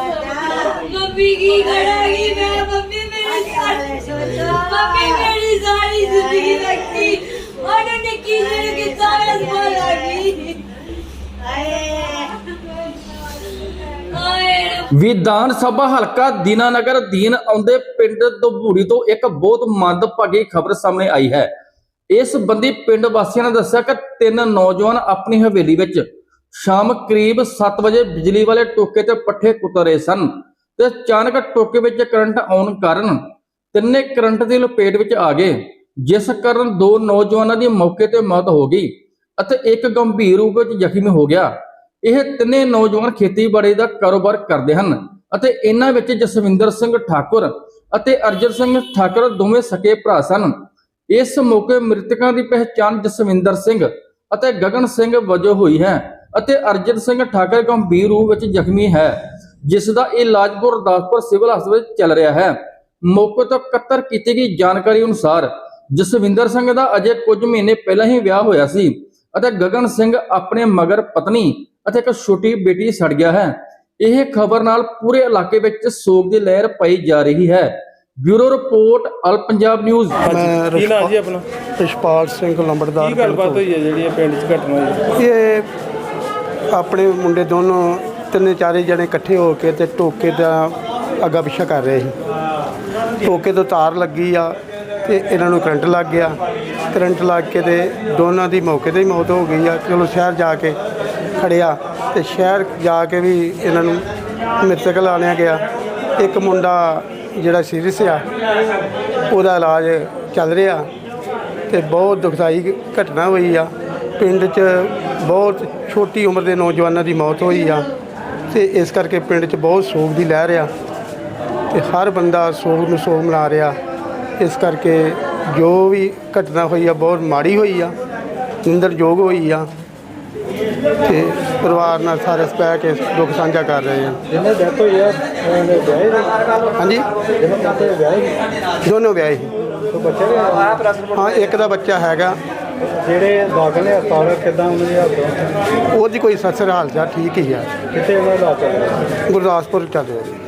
Mummy ਕੀ ਕਰਾਂਗੀ? ਮੈਂ mummy ਮੇਰੀ ਸਾਰੀ ਮੰਮੀ ਮੇਰੀ ਸਾਰੀ ਜ਼ਿੰਦਗੀ ਲੱਗੀ ਉਹਨੇ ਵਿਧਾਨ ਸਭਾ ਹਲਕਾ ਦੀਨਾਨਗਰ ਦੀਨ ਆਉਂਦੇ ਪਿੰਡ ਦਬੂੜੀ ਤੋਂ ਇੱਕ ਬਹੁਤ ਮੰਦਭਾਗੀ ਖਬਰ ਸਾਹਮਣੇ ਆਈ ਹੈ। ਇਸ ਬੰਦੀ ਪਿੰਡ ਵਾਸੀਆਂ ਨੇ ਦੱਸਿਆ ਕਿ ਤਿੰਨ ਨੌਜਵਾਨ ਆਪਣੀ ਹਵੇਲੀ ਵਿੱਚ ਸ਼ਾਮ ਕਰੀਬ 7 ਵਜੇ ਬਿਜਲੀ ਵਾਲੇ ਟੋਕੇ ਤੇ ਪੱਠੇ ਕੁਤਰ ਰਹੇ ਸਨ ਤੇ ਅਚਾਨਕ ਟੋਕੇ ਵਿੱਚ ਕਰੰਟ ਆਉਣ ਕਾਰਨ ਤਿੰਨੇ ਕਰੰਟ ਦੀ ਲਪੇਟ ਵਿੱਚ ਆ ਗਏ, ਜਿਸ ਕਾਰਨ ਦੋ ਨੌਜਵਾਨਾਂ ਦੀ ਮੌਕੇ ਤੇ ਮੌਤ ਹੋ ਗਈ ਅਤੇ ਇੱਕ ਗੰਭੀਰ ਰੂਪ ਵਿੱਚ ਜ਼ਖਮੀ ਹੋ ਗਿਆ। ਇਹ ਤਿੰਨੇ ਨੌਜਵਾਨ ਖੇਤੀਬਾੜੀ ਦਾ ਕਾਰੋਬਾਰ ਕਰਦੇ ਹਨ ਅਤੇ ਇਹਨਾਂ ਵਿੱਚ ਜਸਵਿੰਦਰ ਸਿੰਘ ਠਾਕੁਰ ਅਤੇ ਅਰਜਨ ਸਿੰਘ ਠਾਕੁਰ ਦੋਵੇਂ ਸਕੇ ਭਰਾ ਸਨ। ਇਸ ਮੌਕੇ ਮ੍ਰਿਤਕਾਂ ਦੀ ਪਹਿਚਾਣ ਜਸਵਿੰਦਰ ਸਿੰਘ ਅਤੇ ਗਗਨ ਸਿੰਘ ਵਜੋਂ ਹੋਈ ਹੈ ਅਤੇ ਅਰਜਨ ਸਿੰਘ ਠਾਕੁਰ ਗੰਭੀਰ ਰੂਪ ਵਿੱਚ ਜ਼ਖਮੀ ਹੈ, ਜਿਸ ਦਾ ਇਲਾਜ ਗੁਰਦਾਸਪੁਰ ਸਿਵਲ ਹਸਪਤਾਲ ਚੱਲ ਰਿਹਾ ਹੈ। ਮੌਕੇ ਤੋਂ ਇਕੱਤਰ ਕੀਤੀ ਗਈ ਜਾਣਕਾਰੀ ਅਨੁਸਾਰ ਜਸਵਿੰਦਰ ਸਿੰਘ ਦਾ ਅਜੇ ਕੁਝ ਮਹੀਨੇ ਪਹਿਲਾਂ ਹੀ ਵਿਆਹ ਹੋਇਆ ਸੀ ਅਤੇ ਗਗਨ ਸਿੰਘ ਆਪਣੇ ਮਗਰ ਪਤਨੀ ਅਤੇ ਇੱਕ ਛੋਟੀ ਬੇਟੀ ਸੜ ਗਿਆ ਹੈ। ਇਹ ਖਬਰ ਨਾਲ ਪੂਰੇ ਇਲਾਕੇ ਵਿੱਚ ਸੋਗ ਦੀ ਲਹਿਰ ਪਈ ਜਾ ਰਹੀ ਹੈ। Bureau report all Punjab news. ਮੈਂ ਕੀ ਨਾਂ ਜੀ ਆਪਣਾ? ਰਿਸ਼ਪਾਲ ਸਿੰਘ ਲੰਬੜਦਾਰ ਕੀ ਗੱਲਬਾਤ ਹੋਈ ਹੈ ਜਿਹੜੀ ਇਹ ਪਿੰਡ 'ਚ ਘਟਨਾ ਹੋਈ ਇਹ ਆਪਣੇ ਮੁੰਡੇ ਦੋਨੋਂ ਤਿੰਨੇ ਚਾਰੇ ਜਣੇ ਇਕੱਠੇ ਹੋ ਕੇ ਤੇ ਟੋਕੇ ਦਾ ਅੱਗਾ ਪਿੱਛਾ ਕਰ ਰਹੇ ਸੀ। ਟੋਕੇ ਤੋਂ ਤਾਰ ਲੱਗੀ ਆ ਤੇ ਇਹਨਾਂ ਨੂੰ ਕਰੰਟ ਲੱਗ ਗਿਆ। ਕਰੰਟ ਲੱਗ ਕੇ ਤੇ ਦੋਨਾਂ ਦੀ ਮੌਕੇ ਤੇ ਹੀ ਮੌਤ ਹੋ ਗਈ ਆ। ਚਲੋ ਸ਼ਹਿਰ ਜਾ ਕੇ ਖੜਿਆ ਤੇ ਸ਼ਹਿਰ ਜਾ ਕੇ ਵੀ ਇਹਨਾਂ ਨੂੰ ਮ੍ਰਿਤਕ ਲਾਣਿਆ ਗਿਆ। ਇੱਕ ਮੁੰਡਾ ਜਿਹੜਾ ਸੀਰੀਅਸ ਆ, ਉਹਦਾ ਇਲਾਜ ਚੱਲ ਰਿਹਾ ਤੇ ਬਹੁਤ ਦੁਖਦਾਈ ਘਟਨਾ ਹੋਈ ਆ। ਪਿੰਡ 'ਚ ਬਹੁਤ ਛੋਟੀ ਉਮਰ ਦੇ ਨੌਜਵਾਨਾਂ ਦੀ ਮੌਤ ਹੋਈ ਆ ਤੇ ਇਸ ਕਰਕੇ ਪਿੰਡ 'ਚ ਬਹੁਤ ਸੋਗ ਦੀ ਲਹਿਰ ਆ ਤੇ ਹਰ ਬੰਦਾ ਸੋਗ ਨੂੰ ਸੋਗ ਮਨਾ ਰਿਹਾ। ਇਸ ਕਰਕੇ ਜੋ ਵੀ ਘਟਨਾ ਹੋਈ ਆ, ਬਹੁਤ ਮਾੜੀ ਹੋਈ ਆ ਨਿੰਦਰਯੋਗ ਹੋਈ ਆ। ਤੇ ਪਰਿਵਾਰ ਨਾਲ ਸਾਰੇ ਬਹਿ ਕੇ ਦੁੱਖ ਸਾਂਝਾ ਕਰ ਰਹੇ ਆ ਜਿਹਨੇ ਡੈਥ ਹੋਈ ਆ ਉਹਨੇ ਵਿਆਹੇ ਹਾਂਜੀ? ਜਿਹਨੇ ਡੈਥ ਹੋਈ ਵਿਆਹੇ ਦੋਨੋਂ ਵਿਆਹੇ ਸੀ। ਤੋਂ ਬੱਚੇ ਨੇ? ਹਾਂ ਇੱਕ ਦਾ ਬੱਚਾ ਹੈਗਾ। ਜਿਹੜੇ ਦਾਖਲ ਨੇ ਹਸਪਤਾਲ ਕਿਦਾਂ ਉਹਨਾਂ ਦੀ ਹਾਲਤ ਉਹਦੀ ਕੋਈ ਸਸਰ ਹਾਲ ਚਾਲ ਠੀਕ ਹੀ ਆ। ਕਿੱਥੇ ਉਹਨਾਂ ਦਾ ਚੱਲ ਰਿਹਾ ਗੁਰਦਾਸਪੁਰ ਚੱਲ ਰਿਹਾ